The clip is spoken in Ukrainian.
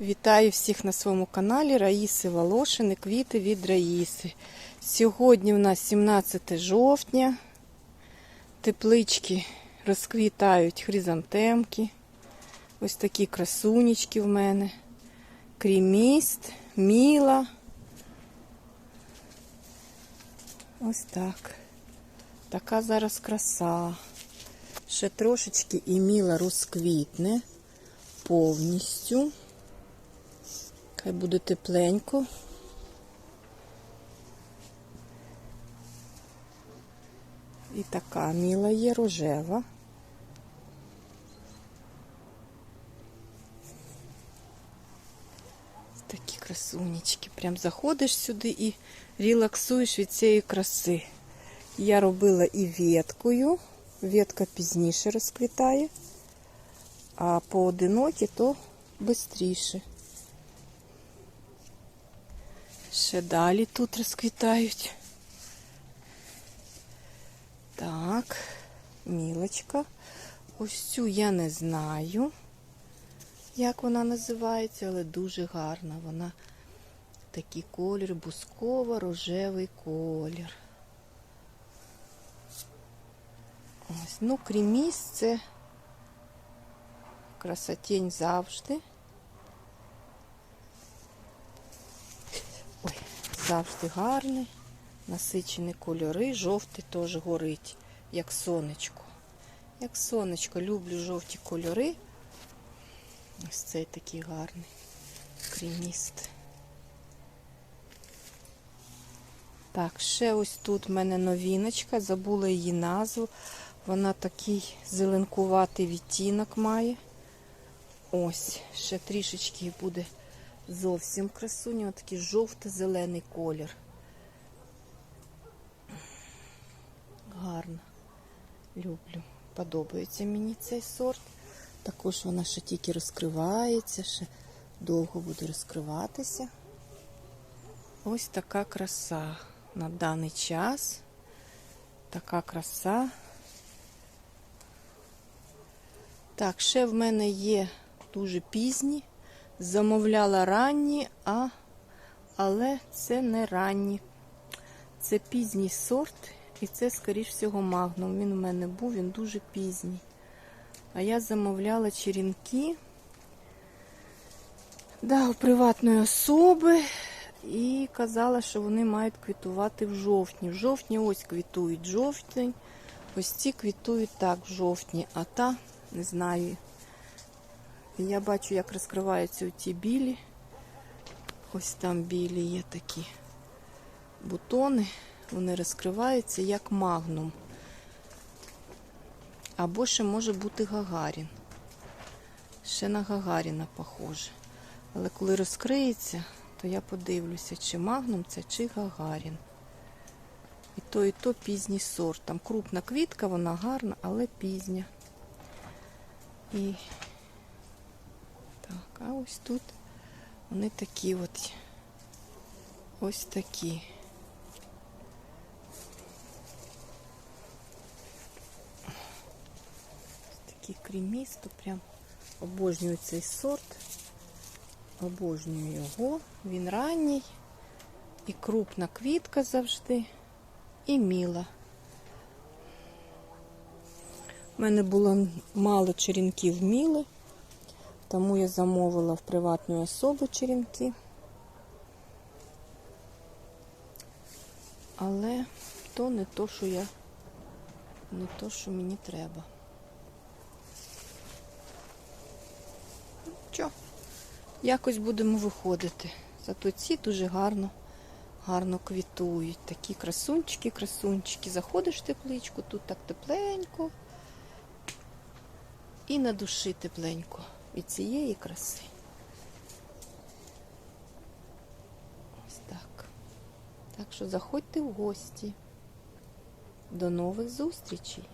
Вітаю всіх на своєму каналі Раїси Волошини, квіти від Раїси. Сьогодні у нас 17 жовтня. Теплички розквітають хризантемки. Ось такі красунечки в мене. Кріміст, міла. Ось так. Така зараз краса. Ще трошечки і міла розквітне повністю. Хай буде тепленько. І така міла є рожева. Такі красунечки. Прям заходиш сюди і релаксуєш від цієї краси. Я робила і веткою. Ветка пізніше розквітає, а поодинокі то швидше. Ще далі тут розквітають. Так, мілочка. Ось цю я не знаю, як вона називається, але дуже гарна. Вона такий колір, бусково-рожевий колір. Ось, ну, кріміс це красотень завжди. Завжди гарний, насичені кольори, жовтий теж горить, як сонечко. Як сонечко, люблю жовті кольори. Ось цей такий гарний кріміст. Так, ще ось тут в мене новіночка, забула її назву. Вона такий зеленкуватий відтінок має. Ось, ще трішечки буде зовсім красуня, такий жовто-зелений колір. Гарно. Люблю. Подобається мені цей сорт. Також вона ще тільки розкривається, ще довго буде розкриватися. Ось така краса на даний час. Така краса. Так, ще в мене є дуже пізні. Замовляла ранні, а, але це не ранні. Це пізній сорт, і це, скоріш всього, магнум. Він у мене був, він дуже пізній. А я замовляла черенки да, у приватної особи і казала, що вони мають квітувати в жовтні. В жовтні ось квітують жовтень. Ось ці квітують так в жовтні, а та не знаю. Я бачу, як розкриваються ці білі. Ось там білі є такі бутони. Вони розкриваються як магнум. Або ще може бути Гагарін. Ще на Гагаріна похоже. Але коли розкриється, то я подивлюся, чи магнум це, чи Гагарін. І то, і то пізній сорт. Там крупна квітка, вона гарна, але пізня. І а ось тут вони такі от. Ось такі. Ось такі крімісто, прям обожнюю цей сорт. Обожнюю його. Він ранній. І крупна квітка завжди, і міла. У мене було мало черенків міли, тому я замовила в приватної особи черенки. Але то не то, що я, не то, що мені треба. Що, якось будемо виходити. Зато ці дуже гарно, гарно квітують. Такі красунчики, красунчики. Заходиш в тепличку, тут так тепленько. І на душі тепленько від цієї краси. Ось так. Так що заходьте в гості. До нових зустрічей!